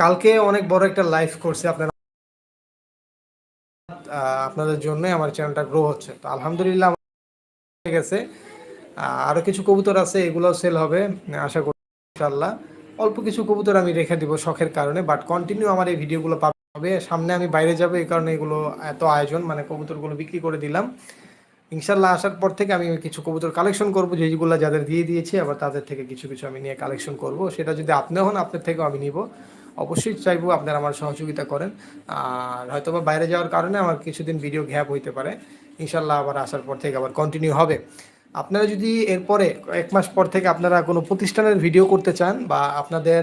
কালকে অনেক বড় একটা লাইভ করছে আপনারা আপনাদের জন্য আমার চ্যানেলটা গ্রো হচ্ছে। তো আলহামদুলিল্লাহ হয়ে গেছে। আহ, আরও কিছু কবুতর আছে এগুলোও সেল হবে আশা করি ইনশাল্লাহ অল্প কিছু কবুতর আমি রেখে দিব শখের কারণে বাট কন্টিনিউ আমার এই ভিডিওগুলো পাবে। সামনে আমি বাইরে যাব এই কারণে এগুলো এত আয়োজন মানে কবুতরগুলো বিক্রি করে দিলাম। ইনশাল্লাহ আসার পর থেকে আমি কিছু কবুতর কালেকশন করব যেগুলো যাদের দিয়ে দিয়েছি আবার তাদের থেকে কিছু কিছু আমি নিয়ে কালেকশন করব। সেটা যদি আপনিও হন আপনার থেকেও আমি নিব। অবশ্যই চাইব আপনারা আমার সহযোগিতা করেন। আর হয়তো বা বাইরে যাওয়ার কারণে আমার কিছুদিন ভিডিও ঘ্যাপ হইতে পারে। ইনশাল্লাহ আবার আসার পর থেকে আবার কন্টিনিউ হবে। আপনারা যদি এরপরে এক মাস পর থেকে আপনারা কোনো প্রতিষ্ঠানের ভিডিও করতে চান বা আপনাদের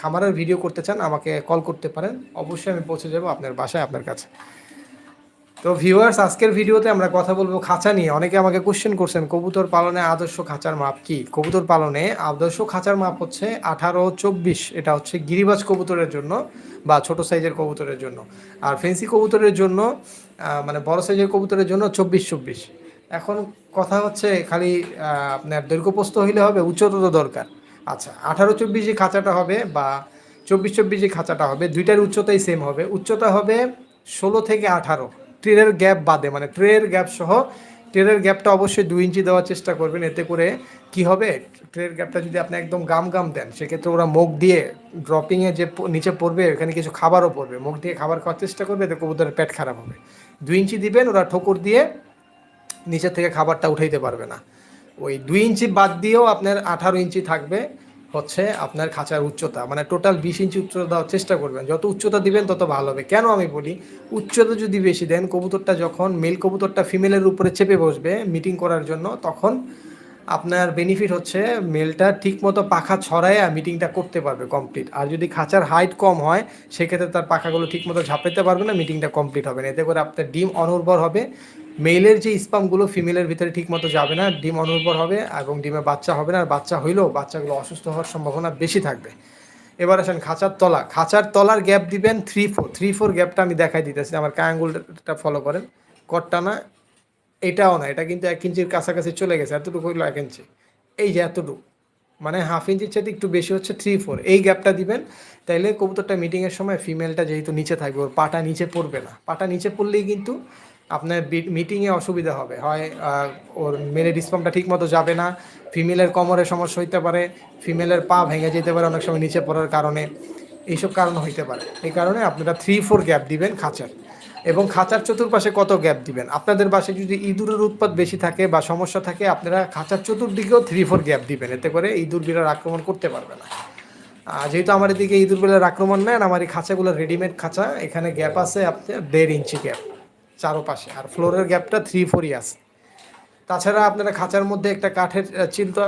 খামারের ভিডিও করতে চান, আমাকে কল করতে পারেন। অবশ্যই আমি পৌঁছে যাব আপনার বাসায়, আপনার কাছে। তো ভিউয়ার্স আজকের ভিডিওতে আমরা কথা বলব খাঁচা নিয়ে। অনেকে আমাকে কোশ্চেন করছেন, কবুতর পালনে আদর্শ খাঁচার মাপ কি? কবুতর পালনে আদর্শ খাঁচার মাপ হচ্ছে আঠারো চব্বিশ। এটা হচ্ছে গিরিবাজ কবুতরের জন্য বা ছোট সাইজের কবুতরের জন্য। আর ফেন্সি কবুতরের জন্য মানে বড় সাইজের কবুতরের জন্য চব্বিশ চব্বিশ। এখন কথা হচ্ছে খালি আপনার দৈর্ঘ্যপ্রস্থ হইলে হবে, উচ্চতা তো দরকার। আচ্ছা আঠারো চব্বিশ যে খাঁচাটা হবে বা চব্বিশ চব্বিশ যে খাঁচাটা হবে, দুইটার উচ্চতাই সেম হবে। উচ্চতা হবে ষোলো থেকে আঠারো। ট্রের গ্যাপ বাদে মানে ট্রের গ্যাপ সহ ট্রের গ্যাপটা অবশ্যই দুই ইঞ্চি দেওয়ার চেষ্টা করবেন, এতে করে কি হবে? ট্রের গ্যাপটা যদি আপনি একদম গাম গাম দেন, সেক্ষেত্রে ওরা মুখ দিয়ে ড্রপিংয়ে যে নিচে পড়বে, এখানে কিছু খাবারও পড়বে। মুখ দিয়ে খাবার খাওয়ার চেষ্টা করবে, এতে কবুতরের পেট খারাপ হবে। দুই ইঞ্চি দিবেন, ওরা ঠোকর দিয়ে নিচের থেকে খাবারটা উঠাইতে পারবে না। ওই দুই ইঞ্চি বাদ দিয়েও আপনার আঠারো ইঞ্চি থাকবে। হচ্ছে আপনার খাঁচার উচ্চতা। মানে টোটাল বিশ ইঞ্চি উচ্চতা দেওয়ার চেষ্টা করবেন। যত উচ্চতা দিবেন, তত ভালো হবে। কেন আমি বলি? উচ্চতা যদি বেশি দেন, কবুতরটা যখন মেল কবুতরটা ফিমেলের উপরে চেপে বসবে মিটিং করার জন্য, তখন আপনার বেনিফিট হচ্ছে মেলটা ঠিকমতো পাখা ছড়ায় মিটিংটা করতে পারবে কমপ্লিট আর যদি খাঁচার হাইট কম হয়, সেক্ষেত্রে তার পাখাগুলো ঠিকমতো ঝাঁপাইতে পারবে না মিটিংটা কমপ্লিট হবে না। এতে করে আপনার ডিম অনুর্বর হবে। মেলের যে স্পামগুলো ফিমেলের ভিতরে ঠিকমতো যাবে না, ডিম অনুর্বর হবে এবং ডিমে বাচ্চা হবে না, আর বাচ্চা হইলেও বাচ্চাগুলো অসুস্থ হওয়ার সম্ভাবনা বেশি থাকবে। এবার আসেন খাঁচার তলা। খাঁচার তলার গ্যাপ দিবেন থ্রি ফোর থ্রি ফোর গ্যাপটা আমি দেখাই দিতেছি, আমার কায়াঙ্গুলটা ফলো করেন। কটটা না, এটাও না, এটা কিন্তু এক ইঞ্চির কাছাকাছি চলে গেছে, এতটুকু হইল এক ইঞ্চি। এই যে এতটুকু মানে হাফ ইঞ্চির চাইতে একটু বেশি হচ্ছে থ্রি ফোর এই গ্যাপটা দিবেন, তাইলে কবুতরটা মিটিংয়ের সময় ফিমেলটা যেহেতু নিচে থাকবে, ওর পাটা নিচে পড়বে না। পাটা নিচে পড়লেই কিন্তু আপনার মিটিংয়ে অসুবিধা হবে। হয় ওর মেলে ডিসপাম্পটা ঠিক মতো যাবে না ফিমেলের কোমরে সমস্যা হইতে পারে ফিমেলের পা ভেঙে যেতে পারে, অনেক সময় নিচে পড়ার কারণে। এইসব কারণ হইতে পারে। এই কারণে আপনারা থ্রি ফোর গ্যাপ দিবেন খাঁচার। এবং খাঁচার চতুর্পাশে কত গ্যাপ দিবেন? আপনাদের বাসায় যদি ইঁদুরের উৎপাদ বেশি থাকে বা সমস্যা থাকে, আপনারা খাঁচার চতুর্দিকেও থ্রি ফোর গ্যাপ দিবেন। এতে করে ইঁদুর বিড়ার আক্রমণ করতে পারবে না। যেহেতু আমার এদিকে ইঁদুর বিড়ার আক্রমণ নেন আমার এই খাঁচাগুলো রেডিমেড খাঁচা, এখানে গ্যাপ আছে আপনার দেড় ইঞ্চি গ্যাপ চারোপাশে। আর ফ্লোরের গ্যাপটা থ্রি ফোরই আছে তাছাড়া আপনারা খাঁচার মধ্যে একটা কাঠের চিন্তা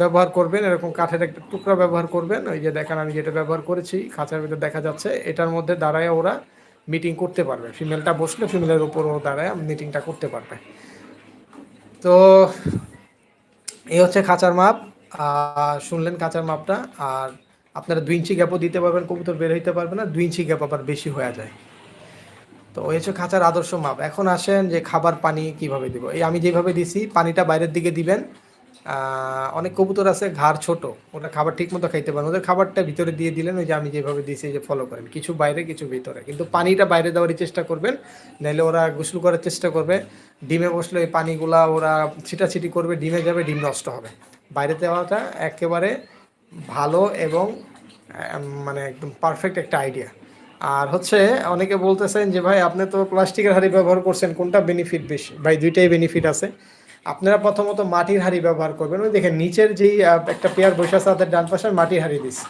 ব্যবহার করবেন, এরকম কাঠের একটা টুকরা ব্যবহার করবেন। ওই যে দেখেন আমি যেটা ব্যবহার করেছি, খাঁচার ভিতরে দেখা যাচ্ছে, এটার মধ্যে দাঁড়ায় ওরা মিটিং করতে পারবে। ফিমেলটা বসলে ফিমেলের উপর ও দাঁড়ায় মিটিংটা করতে পারবে। তো, এই হচ্ছে খাঁচার মাপ। আর শুনলেন খাঁচার মাপটা, আর আপনারা দুই ইঞ্চি গ্যাপও দিতে পারবেন, কবুতর বের হইতে পারবে না, দুই ইঞ্চি গ্যাপ আবার বেশি হয়ে যায়। তো ওই হচ্ছে খাঁচার আদর্শ মাপ। এখন আসেন যে খাবার পানি কীভাবে দিব? এই আমি যেভাবে দিছি, পানিটা বাইরের দিকে দিবেন। অনেক কবুতর আছে, ঘাড় ছোট ওটা খাবার ঠিক মতো খাইতে পারেন ওদের খাবারটা ভিতরে দিয়ে দিলেন, ওই যে আমি যেভাবে দিছি যে ফলো করেন। কিছু বাইরে, কিছু ভিতরে। কিন্তু পানিটা বাইরে দেওয়ারই চেষ্টা করবেন নাহলে ওরা গোসল করার চেষ্টা করবে। ডিমে বসলে ওই পানিগুলা ওরা ছিটাছিটি করবে, ডিমে যাবে, ডিম নষ্ট হবে। বাইরে দেওয়াটা একেবারে ভালো এবং মানে একদম পারফেক্ট একটা আইডিয়া আর হচ্ছে অনেকে বলতেছেন যে, ভাই, আপনি তো প্লাস্টিকের হাঁড়ি ব্যবহার করছেন, কোনটা বেনিফিট বেশি? ভাই, দুইটাই বেনিফিট আছে। আপনারা প্রথমত মাটির হাঁড়ি ব্যবহার করবেন। ওই দেখেন, নিচের যেই একটা পেয়ার বসে আছে, তাদের ডান পাশে মাটির হাঁড়ি দিচ্ছি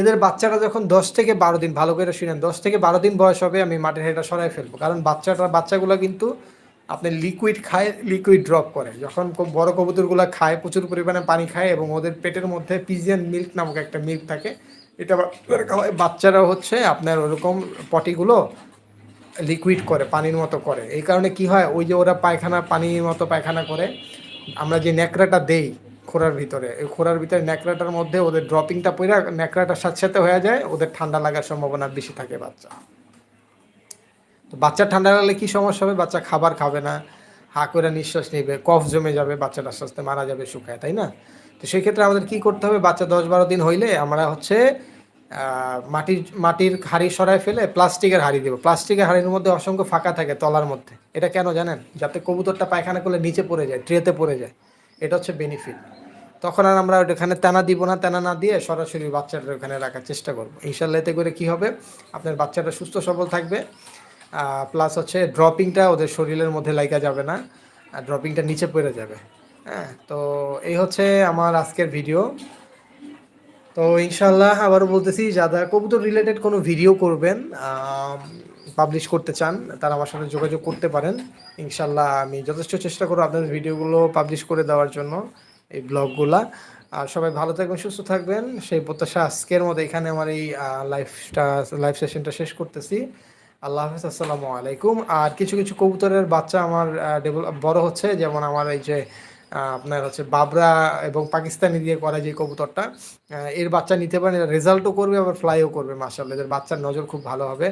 এদের বাচ্চারা যখন দশ থেকে বারো দিন, ভালো করে শুনেন, দশ থেকে বারো দিন বয়স হবে, আমি মাটির হাঁড়িটা সরাই ফেলব। কারণ বাচ্চাটা, বাচ্চাগুলো কিন্তু আপনি লিকুইড খায় লিকুইড ড্রপ করে। যখন বড় কবুতরগুলো খায়, প্রচুর পরিমাণে পানি খায় এবং ওদের পেটের মধ্যে পিজিয়ান মিল্ক নামক একটা মিল্ক থাকে এটা বাচ্চারা হচ্ছে আপনার ওরকম পটিগুলো লিকুইড করে, পানির মতো করে। এই কারণে কি হয়, ওই যে ওরা পায়খানা, পানির মতো পায়খানা করে, আমরা যে ন্যাকড়াটা দেই খোরার ভিতরে, এই খোরার ভিতরে ন্যাকড়াটার মধ্যে ওদের ড্রপিংটা পড়ে ন্যাকড়াটার সাথে সাথে হয়ে যায়, ওদের ঠান্ডা লাগার সম্ভাবনা বেশি থাকে বাচ্চা। তো বাচ্চা ঠান্ডা লাগলে কী সমস্যা হবে? বাচ্চা খাবার খাবে না। হা করে নিঃশ্বাস নেবে, কফ জমে যাবে, বাচ্চাটা আস্তে আস্তে মারা যাবে, শুকায়, তাই না? তো সেই ক্ষেত্রে আমাদের কি করতে হবে? বাচ্চা দশ বারো দিন হইলে আমরা হচ্ছে মাটির মাটির হাড়ি সরায় ফেলে প্লাস্টিকের হাড়ি দেবো। প্লাস্টিকের হাড়ির মধ্যে অসংখ্য ফাঁকা থাকে তলার মধ্যে। এটা কেন জানেন? যাতে কবুতরটা পায়খানা করলে নিচে পড়ে যায়, ট্রেতে পড়ে যায়। এটা হচ্ছে বেনিফিট তখন আর আমরা ওখানে তেনা দিব না, তেনা না দিয়ে সরাসরি বাচ্চাটা ওখানে রাখার চেষ্টা করব। ইনশাল্লাহ এতে করে কি হবে? আপনার বাচ্চাটা সুস্থ সবল থাকবে। প্লাস হচ্ছে ড্রপিংটা ওদের শরীরের মধ্যে লাইকা যাবে না ড্রপিংটা নিচে পড়ে যাবে। হ্যাঁ তো এই হচ্ছে আমার আজকের ভিডিও তো ইনশাল্লাহ আবারও বলতেছি, যারা কবুতর রিলেটেড কোনো ভিডিও করবেন পাবলিশ করতে চান, তারা আমার সাথে যোগাযোগ করতে পারেন। ইনশাল্লাহ আমি যথেষ্ট চেষ্টা করব আপনাদের ভিডিওগুলো পাবলিশ করে দেওয়ার জন্য, এই ব্লগগুলা আর সবাই ভালো থাকবেন, সুস্থ থাকবেন। সেই প্রত্যাশা আজকের মতো এখানে আমার এই লাইফটা লাইভ সেশনটা শেষ করতেছি। আল্লাহ হাফিজ, আসসালামু আলাইকুম। আর কিছু কিছু কবুতরের বাচ্চা আমার বড় হচ্ছে, যেমন আমার এই যে আপনার হচ্ছে বাবরা এবং পাকিস্তানি দিয়ে করা যে কবুতরটা এর বাচ্চা নিতে পারেন রেজাল্টও করবে, আবার ফ্লাইও করবে মার্শাল্লাহ এদের বাচ্চার নজর খুব ভালো হবে।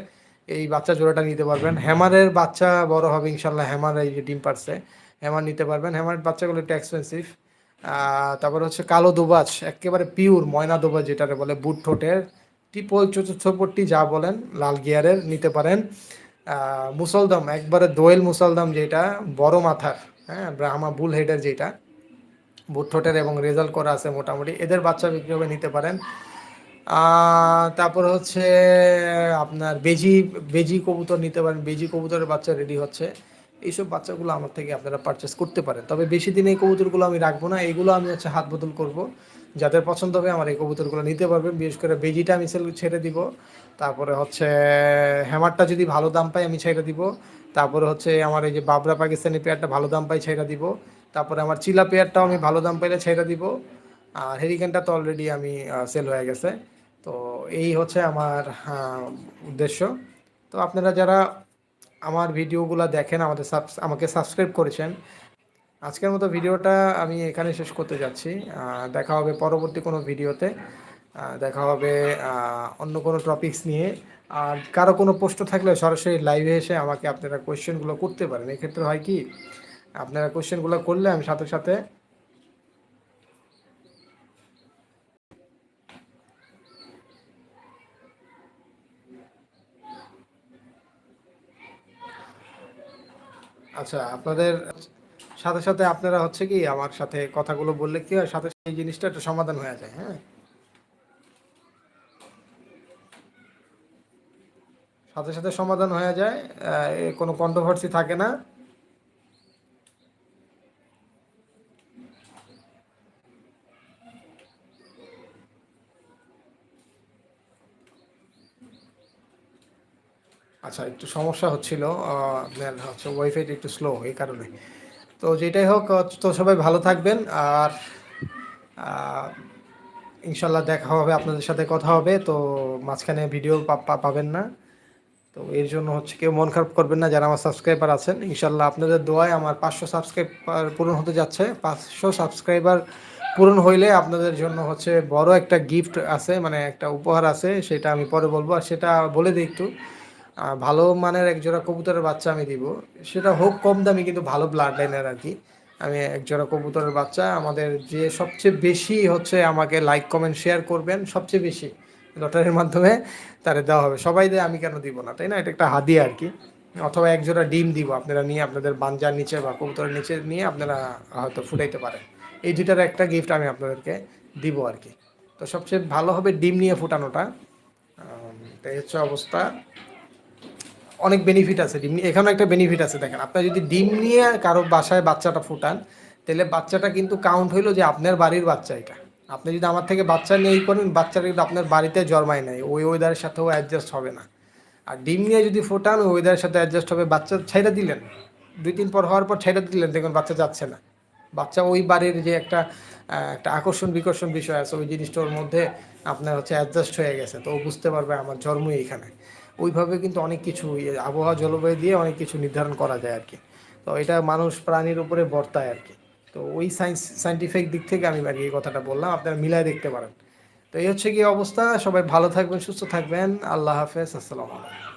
এই বাচ্চা জোড়াটা নিতে পারবেন। হ্যামারের বাচ্চা বড় হবে ইনশাল্লাহ হ্যামার এই যে ডিম পারছে হ্যামার নিতে পারবেন। হ্যামারের বাচ্চাগুলো একটু এক্সপেন্সিভ তারপর হচ্ছে কালো দোবাজ, একেবারে পিওর ময়না দোবাজ যেটারে বলে, বুট ঠোঁটের। টিপল চতুর্থপট্টি যা বলেন, লাল গিয়ারের নিতে পারেন। মুসলদম, একবারে দোয়েল মুসলদম যেটা, বড় মাথার হ্যাঁ ব্রাহ্মা বুল হেডের যেটা, বুট ঠোঁটের এবং রেজাল্ট করা আছে মোটামুটি, এদের বাচ্চা বিক্রি হবে, নিতে পারেন। তারপর হচ্ছে, আপনার বেজি বেজি কবুতর নিতে পারেন, বেজি কবুতরের বাচ্চা রেডি হচ্ছে। এইসব বাচ্চাগুলো আমার থেকে আপনারা পারচেস করতে পারেন। তবে বেশি দিন এই কবুতরগুলো আমি রাখব না এইগুলো আমি হচ্ছে হাত বদল করব। যাদের পছন্দ হবে আমার এই কবুতরগুলো নিতে পারবেন। বিশেষ করে বেজিটা আমি ছেড়ে দিব। তারপরে হচ্ছে, হ্যামারটা যদি ভালো দাম পাই আমি ছেড়ে দিব। তারপরে হচ্ছে আমার এই যে বাবরা পাকিস্তানি পেয়ারটা ভালো দাম পাই ছেড়ে দিব। তারপরে আমার চিলা পেয়ারটাও আমি ভালো দাম পাইলে ছেড়ে দিব। আর হেরিকেনটা তো অলরেডি আমি সেল হয়ে গেছে। তো এই হচ্ছে আমার উদ্দেশ্য। তো আপনারা যারা আমার ভিডিওগুলো দেখেন, আমাদের সাবস আমাকে সাবস্ক্রাইব করেছেন আজকের মতো ভিডিওটা আমি এখানে শেষ করতে যাচ্ছি। দেখা হবে পরবর্তী কোনো ভিডিওতে। দেখা হবে অন্য কোনো টপিকস নিয়ে। আর কারও কোনো প্রশ্ন থাকলে সরাসরি লাইভে এসে আমাকে আপনারা কোয়েশ্চেনগুলো করতে পারেন। এক্ষেত্রে হয় কি, আপনারা কোয়েশ্চেনগুলো করলে আমি সাথে সাথে আচ্ছা আপনাদের সাথে সাথে আপনারা হচ্ছে কি আমার সাথে কথাগুলো বললে কি হয়, সাথে এই জিনিসটা একটা সমাধান হয়ে যায় হ্যাঁ? সাথে সাথে সমাধান হয়ে যায় কোনো কন্ট্রোভার্সি থাকে না। আচ্ছা একটু সমস্যা হচ্ছিল হচ্ছে ওয়াইফাইটা একটু স্লো এই কারণে। তো যেটাই হোক তো সবাই ভালো থাকবেন আর ইনশাল্লাহ দেখা হবে, আপনাদের সাথে কথা হবে। তো মাঝখানে ভিডিও পাবেন না। তো এর জন্য হচ্ছে কেউ মন খারাপ করবেন না যারা আমার সাবস্ক্রাইবার আছেন। ইনশাল্লাহ আপনাদের দোয়ায় আমার পাঁচশো সাবস্ক্রাইবার পূরণ হতে যাচ্ছে। পাঁচশো সাবস্ক্রাইবার পূরণ হইলে আপনাদের জন্য হচ্ছে বড় একটা গিফট আছে মানে একটা উপহার আছে, সেটা আমি পরে বলব। আর সেটা বলে দিই একটু। ভালো মানের এক জোড়া কবুতরের বাচ্চা আমি দিব। সেটা হোক কম দামি কিন্তু ভালো ব্লাড লাইনের আর কি। আমি এক জোড়া কবুতরের বাচ্চা। আমাদের যে সবচেয়ে বেশি হচ্ছে আমাকে লাইক কমেন্ট শেয়ার করবেন, সবচেয়ে বেশি লটারির মাধ্যমে তারে দেওয়া হবে। সবাই দেয়, আমি কেন দিব না, তাই না? এটা একটা হাদিয়া আর কি। অথবা এক জোড়া ডিম দিব, আপনারা নিয়ে আপনাদের বাঞ্জার নিচে বা কবুতরের নিচে নিয়ে আপনারা হয়তো ফুটাইতে পারেন। এই দুইটার একটা গিফট আমি আপনাদেরকে দিব আর কি। তো সবচেয়ে ভালো হবে ডিম নিয়ে ফুটানোটা। এই হচ্ছে অবস্থা। অনেক বেনিফিট আছে, ডিম নিয়ে। এখানে একটা বেনিফিট আছে দেখেন। আপনার যদি ডিম নিয়ে কারও বাসায় বাচ্চাটা ফুটান, তাহলে বাচ্চাটা কিন্তু কাউন্ট হইল যে আপনার বাড়ির বাচ্চা এটা। আপনি যদি আমার থেকে বাচ্চা নিয়েই করেন বাচ্চাটা কিন্তু আপনার বাড়িতে জন্মায় নাই। ওই ওয়েদারের সাথেও অ্যাডজাস্ট হবে না। আর ডিম নিয়ে যদি ফোটান, ওই ওয়েদারের সাথে অ্যাডজাস্ট হবে। বাচ্চা ছেড়ে দিলেন। দুই তিন পর হওয়ার পর ছেড়ে দিলেন দেখুন বাচ্চা যাচ্ছে না। বাচ্চা ওই বাড়ির যে একটা একটা আকর্ষণ বিকর্ষণ বিষয় আছে, ওই জিনিসটার মধ্যে আপনার হচ্ছে অ্যাডজাস্ট হয়ে গেছে। তো ও বুঝতে পারবে আমার জন্মই এখানে। ওইভাবে কিন্তু অনেক কিছু আবহাওয়া জলবায়ু দিয়ে অনেক কিছু নির্ধারণ করা যায় আর কি। তো এটা মানুষ প্রাণীর উপরে বর্তায় আর কি। তো ওই সায়েন্স সায়েন্টিফিক দিক থেকে আমি আর কি এই কথাটা বললাম, আপনারা মিলায় দেখতে পারেন। তো এই হচ্ছে কি অবস্থা, সবাই ভালো থাকবেন, সুস্থ থাকবেন, আল্লাহ হাফেজ, আসসালামু আলাইকুম।